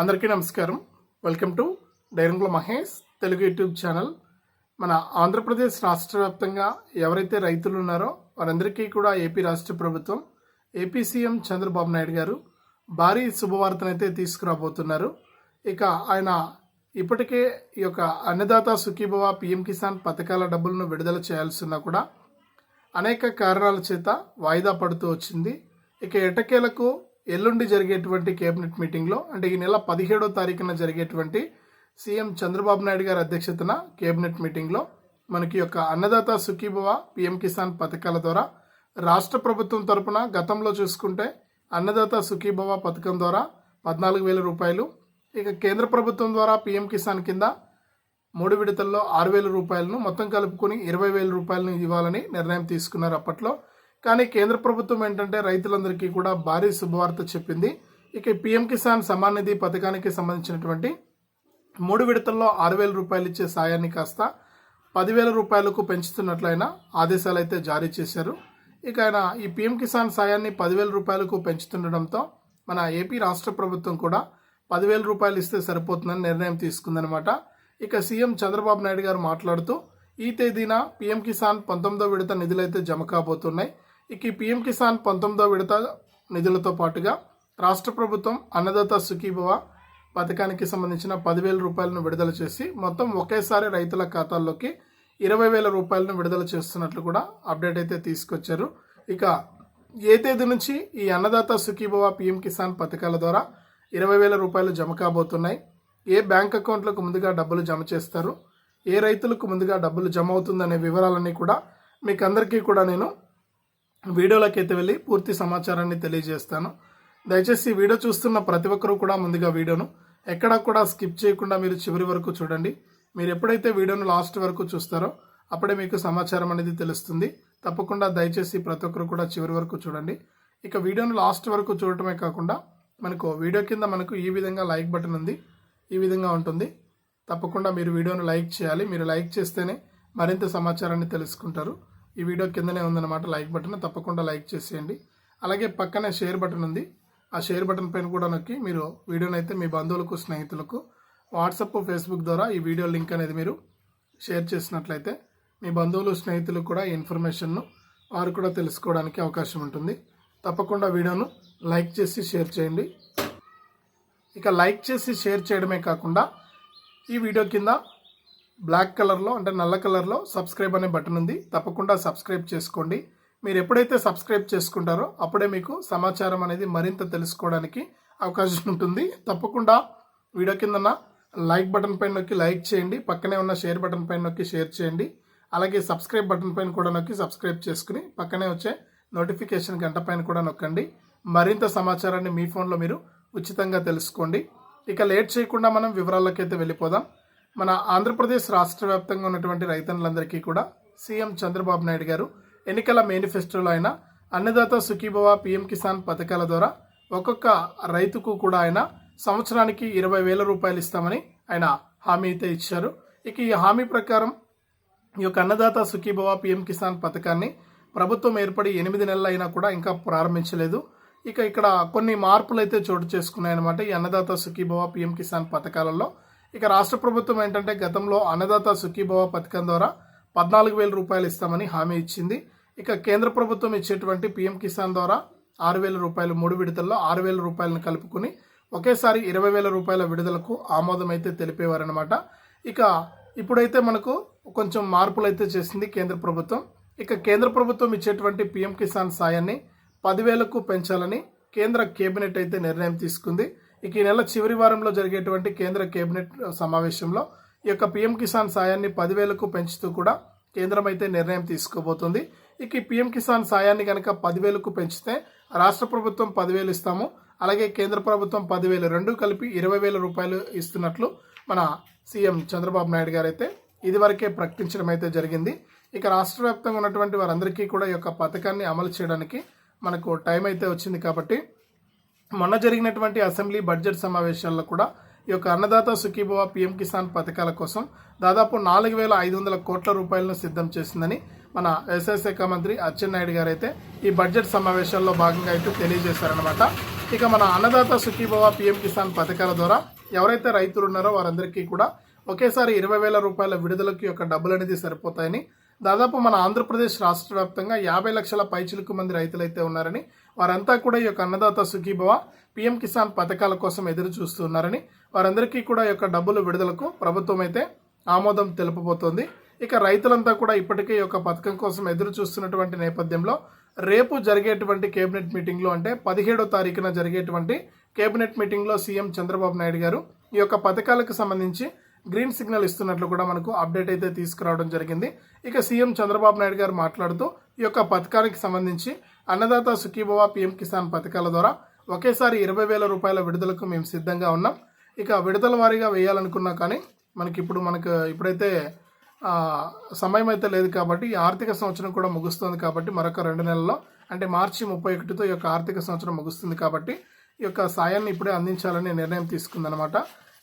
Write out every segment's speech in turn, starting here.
అందరికీ నమస్కారం. Welcome to డైరంగుల మహేష్ తెలుగు యూట్యూబ్ ఛానల్. మన ఆంధ్రప్రదేశ్ రాష్ట్ర వ్యాప్తంగా ఎవరైతే రైతులు ఉన్నారో వారందరికీ కూడా ఏపీ రాష్ట్ర ప్రభుత్వం ఏపీ సీఎం చంద్రబాబు నాయుడు గారు భారీ శుభవార్తనైతే తీసుకురాబోతున్నారు. ఇక ఆయన ఇప్పటికే ఈ యొక్క అన్నదాత సుఖీభవ పిఎం కిసాన్ పథకాల డబ్బులను విడుదల చేయాల్సి ఉన్నా కూడా అనేక కారణాల చేత వాయిదా పడుతూ వచ్చింది. ఇక ఎటకేలకు ఎల్లుండి జరిగేటువంటి కేబినెట్ మీటింగ్లో అంటే ఈ నెల పదిహేడో తారీఖున జరిగేటువంటి సీఎం చంద్రబాబు నాయుడు గారి అధ్యక్షతన కేబినెట్ మీటింగ్లో మనకి యొక్క అన్నదాత సుఖీభవ పిఎం కిసాన్ పథకాల ద్వారా రాష్ట్ర ప్రభుత్వం తరపున గతంలో చూసుకుంటే అన్నదాత సుఖీభవ పథకం ద్వారా పద్నాలుగు వేల రూపాయలు ఇక కేంద్ర ప్రభుత్వం ద్వారా పిఎం కిసాన్ కింద మూడు విడతల్లో ఆరు వేల రూపాయలను మొత్తం కలుపుకొని ఇరవై వేల రూపాయలను ఇవ్వాలని నిర్ణయం తీసుకున్నారు అప్పట్లో. కానీ కేంద్ర ప్రభుత్వం ఏంటంటే రైతులందరికీ కూడా భారీ శుభవార్త చెప్పింది. ఇక పిఎం కిసాన్ సమాన్ నిధి పథకానికి సంబంధించినటువంటి మూడు విడతల్లో ఆరు వేల రూపాయలు ఇచ్చే సాయాన్ని కాస్త పదివేల రూపాయలకు పెంచుతున్నట్లయినా ఆదేశాలు అయితే జారీ చేశారు. ఇక ఆయన ఈ పిఎం కిసాన్ సాయాన్ని పదివేల రూపాయలకు పెంచుతుండడంతో మన ఏపీ రాష్ట్ర ప్రభుత్వం కూడా పదివేల రూపాయలు ఇస్తే సరిపోతుందని నిర్ణయం తీసుకుందనమాట ఇక సీఎం చంద్రబాబు నాయుడు గారు మాట్లాడుతూ ఈ తేదీన పీఎం కిసాన్ పంతొమ్మిదో విడత నిధులైతే జమ కాబోతున్నాయి. ఇక ఈ పీఎం కిసాన్ పంతొమ్మిదో విడత నిధులతో పాటుగా రాష్ట్ర ప్రభుత్వం అన్నదాత సుఖీభవ పథకానికి సంబంధించిన పదివేల రూపాయలను విడుదల చేసి మొత్తం ఒకేసారి రైతుల ఖాతాల్లోకి ఇరవై వేల రూపాయలను విడుదల చేస్తున్నట్లు కూడా అప్డేట్ అయితే తీసుకొచ్చారు. ఇక ఏ తేదీ నుంచి ఈ అన్నదాత సుఖీభవ పిఎం కిసాన్ పథకాల ద్వారా ఇరవై వేల రూపాయలు జమ కాబోతున్నాయి? ఏ బ్యాంక్ అకౌంట్లకు ముందుగా డబ్బులు జమ చేస్తారు? ఏ రైతులకు ముందుగా డబ్బులు జమ అవుతుందనే వివరాలన్నీ కూడా మీకు అందరికీ కూడా నేను వీడియోలోకి అయితే వెళ్ళి పూర్తి సమాచారాన్ని తెలియజేస్తాను. దయచేసి వీడియో చూస్తున్న ప్రతి ఒక్కరూ కూడా ముందుగా వీడియోను ఎక్కడా కూడా స్కిప్ చేయకుండా మీరు చివరి వరకు చూడండి. మీరు ఎప్పుడైతే వీడియోను లాస్ట్ వరకు చూస్తారో అప్పుడే మీకు సమాచారం అనేది తెలుస్తుంది. తప్పకుండా దయచేసి ప్రతి ఒక్కరు కూడా చివరి వరకు చూడండి. ఇక వీడియోను లాస్ట్ వరకు చూడటమే కాకుండా మనకు వీడియో కింద మనకు ఈ విధంగా లైక్ బటన్ ఉంది. ఈ విధంగా ఉంటుంది. తప్పకుండా మీరు వీడియోను లైక్ చేయాలి. మీరు లైక్ చేస్తేనే మరింత సమాచారాన్ని తెలుసుకుంటారు. ఈ వీడియో కిందనే ఉందన్నమాట. లైక్ బటన్ తప్పకుండా లైక్ చేసేయండి. అలాగే పక్కనే షేర్ బటన్ ఉంది. ఆ షేర్ బటన్ పైన కూడా నొక్కి మీరు వీడియోని అయితే మీ బంధువులకు స్నేహితులకు వాట్సాప్ ఫేస్బుక్ ద్వారా ఈ వీడియో లింక్ అనేది మీరు షేర్ చేసినట్లయితే మీ బంధువులు స్నేహితులు కూడా ఈ ఇన్ఫర్మేషన్ను వారు కూడా తెలుసుకోవడానికి అవకాశం ఉంటుంది. తప్పకుండా వీడియోను లైక్ చేసి షేర్ చేయండి. ఇక లైక్ చేసి షేర్ చేయడమే కాకుండా ఈ వీడియో కింద బ్లాక్ కలర్లో అంటే నల్ల కలర్లో సబ్స్క్రైబ్ అనే బటన్ ఉంది. తప్పకుండా సబ్స్క్రైబ్ చేసుకోండి. మీరు ఎప్పుడైతే సబ్స్క్రైబ్ చేసుకుంటారో అప్పుడే మీకు సమాచారం అనేది మరింత తెలుసుకోవడానికి అవకాశం ఉంటుంది. తప్పకుండా వీడియో కిందన లైక్ బటన్ పైన నొక్కి లైక్ చేయండి. పక్కనే ఉన్న షేర్ బటన్ పైన నొక్కి షేర్ చేయండి. అలాగే సబ్స్క్రైబ్ బటన్ పైన కూడా నొక్కి సబ్స్క్రైబ్ చేసుకుని పక్కనే వచ్చే నోటిఫికేషన్ గంట పైన కూడా నొక్కండి. మరింత సమాచారాన్ని మీ ఫోన్లో మీరు ఉచితంగా తెలుసుకోండి. ఇక లేట్ చేయకుండా మనం వివరాల్లోకి అయితే వెళ్ళిపోదాం. మన ఆంధ్రప్రదేశ్ రాష్ట్ర వ్యాప్తంగా ఉన్నటువంటి రైతన్నులందరికీ కూడా సీఎం చంద్రబాబు నాయుడు గారు ఎన్నికల మేనిఫెస్టోలో ఆయన అన్నదాత సుఖీభవ పిఎం కిసాన్ పథకాల ద్వారా ఒక్కొక్క రైతుకు కూడా ఆయన సంవత్సరానికి ఇరవై వేల రూపాయలు ఇస్తామని ఆయన హామీ అయితే ఇచ్చారు. ఇక ఈ హామీ ప్రకారం ఈ యొక్క అన్నదాత సుఖీభవ పిఎం కిసాన్ పథకాన్ని ప్రభుత్వం ఏర్పడి ఎనిమిది నెలలు అయినా కూడా ఇంకా ప్రారంభించలేదు. ఇక ఇక్కడ కొన్ని మార్పులు అయితే చోటు చేసుకున్నాయన్నమాట ఈ అన్నదాత సుఖీభవ పిఎం కిసాన్ పథకాలలో. ఇక రాష్ట్ర ప్రభుత్వం ఏంటంటే గతంలో అన్నదాత సుఖీభవ పథకం ద్వారా పద్నాలుగు వేల రూపాయలు ఇస్తామని హామీ ఇచ్చింది. ఇక కేంద్ర ప్రభుత్వం ఇచ్చేటువంటి పిఎం కిసాన్ ద్వారా ఆరు వేల రూపాయలు మూడు విడతల్లో ఆరు వేల రూపాయలను కలుపుకుని ఒకేసారి ఇరవై వేల రూపాయల విడుదలకు ఆమోదం అయితే తెలిపేవారనమాట ఇక ఇప్పుడైతే మనకు కొంచెం మార్పులు అయితే చేసింది కేంద్ర ప్రభుత్వం. ఇక కేంద్ర ప్రభుత్వం ఇచ్చేటువంటి పిఎం కిసాన్ సాయాన్ని పదివేలకు పెంచాలని కేంద్ర కేబినెట్ అయితే నిర్ణయం తీసుకుంది. ఇక ఈ నెల చివరి వారంలో జరిగేటువంటి కేంద్ర కేబినెట్ సమావేశంలో ఈ యొక్క పిఎం కిసాన్ సాయాన్ని పదివేలకు పెంచుతూ కూడా కేంద్రం అయితే నిర్ణయం తీసుకోబోతుంది. ఇక ఈ పిఎం కిసాన్ సాయాన్ని కనుక పదివేలకు పెంచితే రాష్ట్ర ప్రభుత్వం పదివేలు ఇస్తాము అలాగే కేంద్ర ప్రభుత్వం పదివేలు రెండు కలిపి ఇరవై వేల రూపాయలు ఇస్తున్నట్లు మన సీఎం చంద్రబాబు నాయుడు గారు అయితే ఇదివరకే ప్రకటించడం అయితే జరిగింది. ఇక రాష్ట్ర వ్యాప్తంగా ఉన్నటువంటి వారందరికీ కూడా ఈ యొక్క పథకాన్ని అమలు చేయడానికి మనకు టైం అయితే వచ్చింది కాబట్టి మొన్న జరిగినటువంటి అసెంబ్లీ బడ్జెట్ సమావేశాల్లో కూడా ఈ యొక్క అన్నదాత సుఖీభవ పిఎం కిసాన్ పథకాల కోసం దాదాపు నాలుగు వేల ఐదు వందల కోట్ల రూపాయలను సిద్ధం చేసిందని మన వ్యవసాయ శాఖ మంత్రి అచ్చెన్నాయుడు గారు అయితే ఈ బడ్జెట్ సమావేశాల్లో భాగంగా అయితే తెలియజేశారనమాట ఇక మన అన్నదాత సుఖీభవ పిఎం కిసాన్ పథకాల ద్వారా ఎవరైతే రైతులు ఉన్నారో వారందరికీ కూడా ఒకేసారి ఇరవై వేల రూపాయల విడుదలకి యొక్క డబ్బులు అనేది సరిపోతాయని దాదాపు మన ఆంధ్రప్రదేశ్ రాష్ట్ర వ్యాప్తంగా యాభై లక్షల పైచిలుకు మంది రైతులైతే ఉన్నారని వారంతా కూడా ఈ యొక్క అన్నదాత సుఖీభవ పిఎం కిసాన్ పథకాల కోసం ఎదురు చూస్తున్నారని వారందరికీ కూడా ఈ యొక్క డబ్బులు విడుదలకు ప్రభుత్వం అయితే ఆమోదం తెలుపబోతోంది. ఇక రైతులంతా కూడా ఇప్పటికే ఈ యొక్క పథకం కోసం ఎదురు చూస్తున్నటువంటి నేపథ్యంలో రేపు జరిగేటువంటి కేబినెట్ మీటింగ్లో అంటే పదిహేడో తారీఖున జరిగేటువంటి కేబినెట్ మీటింగ్లో సీఎం చంద్రబాబు నాయుడు గారు ఈ యొక్క పథకాలకు సంబంధించి గ్రీన్ సిగ్నల్ ఇస్తున్నట్లు కూడా మనకు అప్డేట్ అయితే తీసుకురావడం జరిగింది. ఇక సీఎం చంద్రబాబు నాయుడు గారు మాట్లాడుతూ ఈ యొక్క పథకానికి సంబంధించి అన్నదాత సుఖీభవ పిఎం కిసాన్ పథకాల ద్వారా ఒకేసారి ఇరవై వేల రూపాయల విడుదలకు మేము సిద్ధంగా ఉన్నాం. ఇక విడుదల వారీగా వేయాలనుకున్నా కానీ మనకి ఇప్పుడు మనకు ఇప్పుడైతే సమయం అయితే లేదు కాబట్టి ఈ ఆర్థిక సంవత్సరం కూడా ముగుస్తుంది కాబట్టి మరొక రెండు నెలల్లో అంటే మార్చి ముప్పై ఒకటితో ఈ యొక్క ఆర్థిక సంవత్సరం ముగుస్తుంది కాబట్టి ఈ యొక్క సాయాన్ని ఇప్పుడే అందించాలని నిర్ణయం తీసుకుందనమాట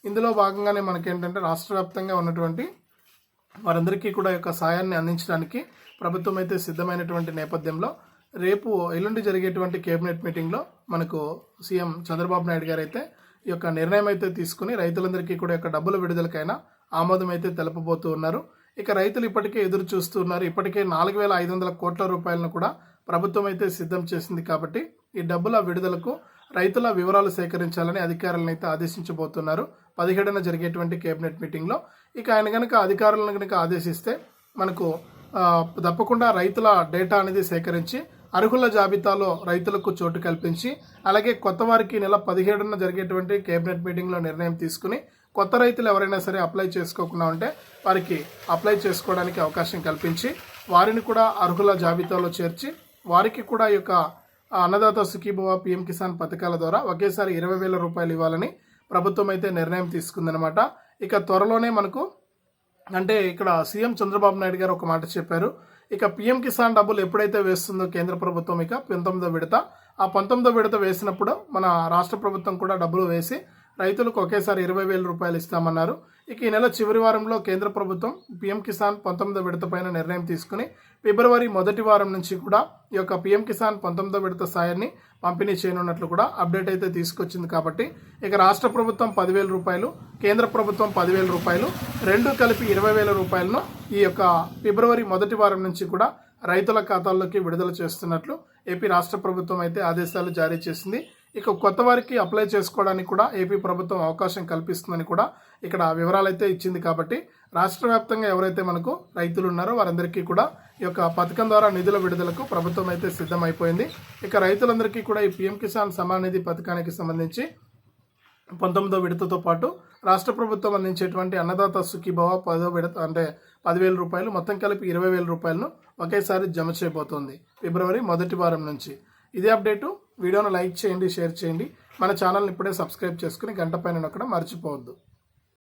ఇందులో భాగంగానే మనకేంటంటే రాష్ట్ర వ్యాప్తంగా ఉన్నటువంటి వారందరికీ కూడా యొక్క సాయాన్ని అందించడానికి ప్రభుత్వం అయితే సిద్ధమైనటువంటి నేపథ్యంలో రేపు ఎల్లుండి జరిగేటువంటి కేబినెట్ మీటింగ్లో మనకు సీఎం చంద్రబాబు నాయుడు గారు అయితే ఈ యొక్క నిర్ణయం అయితే తీసుకుని రైతులందరికీ కూడా యొక్క డబ్బుల విడుదలకైనా ఆమోదం అయితే తెలపబోతూ ఉన్నారు. ఇక రైతులు ఇప్పటికే ఎదురు చూస్తున్నారు ఇప్పటికే నాలుగు వేల ఐదు వందల కోట్ల రూపాయలను కూడా ప్రభుత్వం అయితే సిద్ధం చేసింది కాబట్టి ఈ డబ్బుల విడుదలకు రైతుల వివరాలు సేకరించాలని అధికారులను అయితే ఆదేశించబోతున్నారు. పదిహేడున జరిగేటువంటి కేబినెట్ మీటింగ్లో ఇక ఆయన కనుక అధికారులను కనుక ఆదేశిస్తే మనకు తప్పకుండా రైతుల డేటా అనేది సేకరించి అర్హుల జాబితాలో రైతులకు చోటు కల్పించి అలాగే కొత్త వారికి నెల పదిహేడున జరిగేటువంటి కేబినెట్ మీటింగ్లో నిర్ణయం తీసుకుని కొత్త రైతులు ఎవరైనా సరే అప్లై చేసుకోకుండా ఉంటే వారికి అప్లై చేసుకోవడానికి అవకాశం కల్పించి వారిని కూడా అర్హుల జాబితాలో చేర్చి వారికి కూడా ఈ యొక్క అన్నదాత సుఖీభవ పిఎం కిసాన్ పథకాల ద్వారా ఒకేసారి ఇరవై వేల రూపాయలు ఇవ్వాలని ప్రభుత్వం అయితే నిర్ణయం తీసుకుందనమాట ఇక త్వరలోనే మనకు అంటే ఇక్కడ సీఎం చంద్రబాబు నాయుడు గారు ఒక మాట చెప్పారు. ఇక పిఎం కిసాన్ డబ్బులు ఎప్పుడైతే వేస్తుందో కేంద్ర ప్రభుత్వం ఇక పంతొమ్మిదో విడత. ఆ పంతొమ్మిదో విడత వేసినప్పుడు మన రాష్ట్ర ప్రభుత్వం కూడా డబ్బులు వేసి రైతులకు ఒకేసారి ఇరవై వేల రూపాయలు ఇస్తామన్నారు. ఇక ఈ నెల చివరి వారంలో కేంద్ర ప్రభుత్వం పీఎం కిసాన్ పంతొమ్మిదో విడత పైన నిర్ణయం తీసుకుని ఫిబ్రవరి మొదటి వారం నుంచి కూడా ఈ యొక్క పీఎం కిసాన్ పంతొమ్మిదో విడత సాయాన్ని పంపిణీ చేయనున్నట్లు కూడా అప్డేట్ అయితే తీసుకొచ్చింది కాబట్టి ఇక రాష్ట్ర ప్రభుత్వం పదివేల రూపాయలు కేంద్ర ప్రభుత్వం పదివేల రూపాయలు రెండు కలిపి ఇరవై వేల రూపాయలను ఈ యొక్క ఫిబ్రవరి మొదటి వారం నుంచి కూడా రైతుల ఖాతాల్లోకి విడుదల చేస్తున్నట్లు ఏపీ రాష్ట్ర ప్రభుత్వం అయితే ఆదేశాలు జారీ చేసింది. ఇక కొత్త వారికి అప్లై చేసుకోవడానికి కూడా ఏపీ ప్రభుత్వం అవకాశం కల్పిస్తుందని కూడా ఇక్కడ వివరాలు అయితే ఇచ్చింది కాబట్టి రాష్ట్ర వ్యాప్తంగా ఎవరైతే మనకు రైతులు ఉన్నారో వారందరికీ కూడా ఈ యొక్క పథకం ద్వారా నిధుల విడుదలకు ప్రభుత్వం అయితే సిద్ధమైపోయింది. ఇక రైతులందరికీ కూడా ఈ పిఎం కిసాన్ సమాన్ నిధి పథకానికి సంబంధించి పంతొమ్మిదో విడతతో పాటు రాష్ట్ర ప్రభుత్వం అందించేటువంటి అన్నదాత సుఖీభవ పదో విడత అంటే పదివేల రూపాయలు మొత్తం కలిపి ఇరవై వేల రూపాయలను ఒకేసారి జమ చేయబోతోంది ఫిబ్రవరి మొదటి వారం నుంచి. ఇదే అప్డేటు వీడియోను లైక్ చేయండి షేర్ చేయండి. మన ఛానల్ని ఇప్పుడే సబ్స్క్రైబ్ చేసుకుని గంట పైన నొక్కడం మర్చిపోవద్దు.